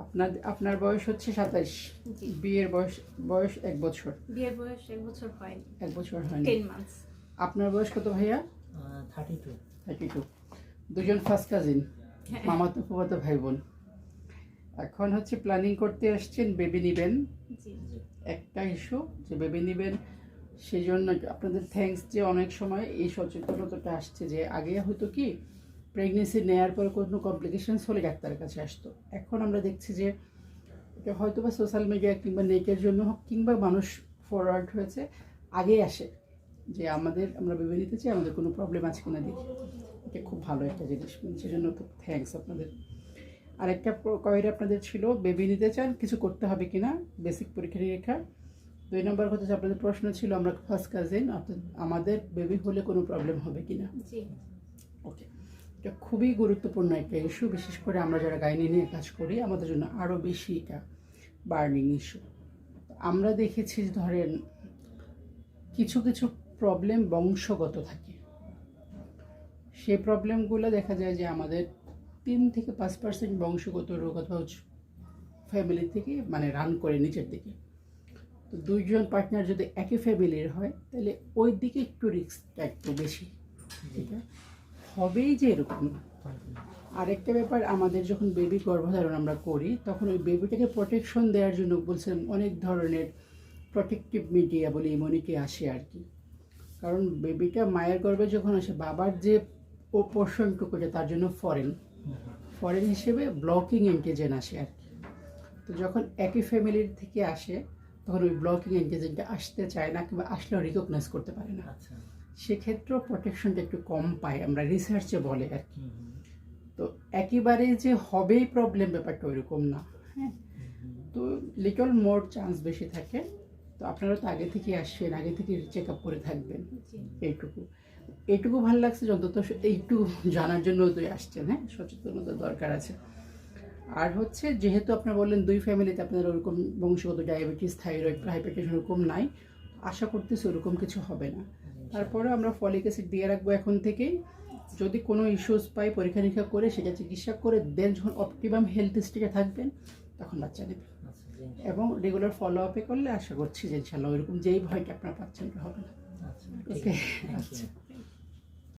আপনার আপনার বয়স হচ্ছে সাতাইশ। বিয়ের বয়স বয়স এক বছর। বিয়ের বয়স এক বছর হয়নি। এক বছর হয়নি। আপনার বয়স কত ভাইয়া? থার্টি টু থার্টি টু দুজন ফার্স্ট কাজিন হ্যাঁ। মামাতো ফুফাতো ভাই বোন এখন হচ্ছে প্ল্যানিং করতে আসছেন বেবি নিবেন। একটা ইস্যু যে বেবি নিবেন সেই জন্য আপনাদের থ্যাঙ্কস যে অনেক সময় এই সচেতনতাটা আসছে যে আগে হয়তো কি প্রেগনেন্সি নেওয়ার পর কোনো কমপ্লিকেশনস হলে ডাক্তারের কাছে আসতো। এখন আমরা দেখছি যে এটা হয়তো বা সোশ্যাল মিডিয়া কিংবা নেটের জন্য হোক কিংবা মানুষ ফরওয়ার্ড হয়েছে আগে আসে যে আমাদের আমরা ভেবে নিতে চাই আমাদের কোনো প্রবলেম আছে কিনা দেখি। এটা খুব ভালো একটা জিনিস। সেজন্য খুব থ্যাঙ্কস আপনাদের। আরেকটা কোয়ারি আপনাদের ছিল বেবি নিতে চান কিছু করতে হবে কিনা? বেসিক পরীক্ষা নিরীক্ষা। দুই নম্বর হচ্ছে আপনাদের প্রশ্ন ছিল আমরা ফার্স্ট কাজিন আমাদের বেবি হলে কোনো প্রবলেম হবে কিনা? জি। ওকে এটা খুবই গুরুত্বপূর্ণ একটা ইস্যু বিশেষ করে আমরা যারা গাইনি নিয়ে কাজ করি, আমাদের জন্য আরও বেশি এটা বার্নিং ইস্যু আমরা দেখেছি ধরেন কিছু কিছু প্রবলেম বংশগত থাকে। সেই প্রবলেমগুলো দেখা যায় যে আমাদের তিন থেকে পাঁচ পার্সেন্ট বংশগত রোগ অথবা ফ্যামিলি থেকে মানে রান করে নিচের দিকে। তো দুইজন পার্টনার যদি একই ফ্যামিলির হয়, তাহলে ওই দিকে একটু রিস্কটা একটু বেশি আছে? হবেই যে এরকম। আরেকটা ব্যাপার, আমাদের যখন বেবি গর্ভধারণ আমরা করি, তখন ওই বেবিটাকে প্রোটেকশন দেওয়ার জন্য বলছেন অনেক ধরনের প্রোটেকটিভ মিডিয়া বলে ইমনিটি আসে আর কি। কারণ বেবিটা মায়ের গর্ভে যখন আসে, বাবার যে ও পোর্শনটুকুটা তার জন্য ফরেন ফরেন হিসেবে ব্লকিং অ্যান্টিজেন আসে আর কি। তো যখন একই ফ্যামিলির থেকে আসে, তখন ওই ব্লকিং অ্যান্টিজেনটা আসতে চায় না কিংবা আসলেও রিকগনাইজ করতে পারে না। আচ্ছা। সেক্ষেত্রেও প্রোটেকশনটা একটু কম পাই আমরা রিসার্চে বলে আর কি। তো একেবারে যে হবেই প্রবলেম ব্যাপারটা ওইরকম না হ্যাঁ? তো লিটল মোর চান্স বেশি থাকে। তো আপনারা তো আগে থেকে আসছেন আগে থেকে চেক আপ করে থাকবেন। এইটুকু। এইটুকু ভালো লাগছে অন্তত এইটু জানার জন্য তুই আসছেন হ্যাঁ? সচেতনতা দরকার আছে। আর হচ্ছে যেহেতু আপনার বললেন দুই ফ্যামিলিতে আপনার ওরকম বংশগত ডায়াবেটিস থাইরয়েড হাইপারটেনশন ওরকম নাই আশা করতেছি ওরকম কিছু হবে না। তারপরে আমরা ফলিক অ্যাসিড দিয়ে রাখব এখন থেকেই। যদি কোনো ইস্যুস পাই পরীক্ষা নিরীক্ষা করে সেটা চিকিৎসা করে দেন যখন অপটিমাম হেলথ স্টেজে থাকবেন তখন বাচ্চা নেবেন আচ্ছা এবং রেগুলার ফলো আপে করলে আশা করছি যে ইনশাল্লাহ ওইরকম যেই ভয়টা আপনারা পাচ্ছেন হবে না। ওকে আচ্ছা।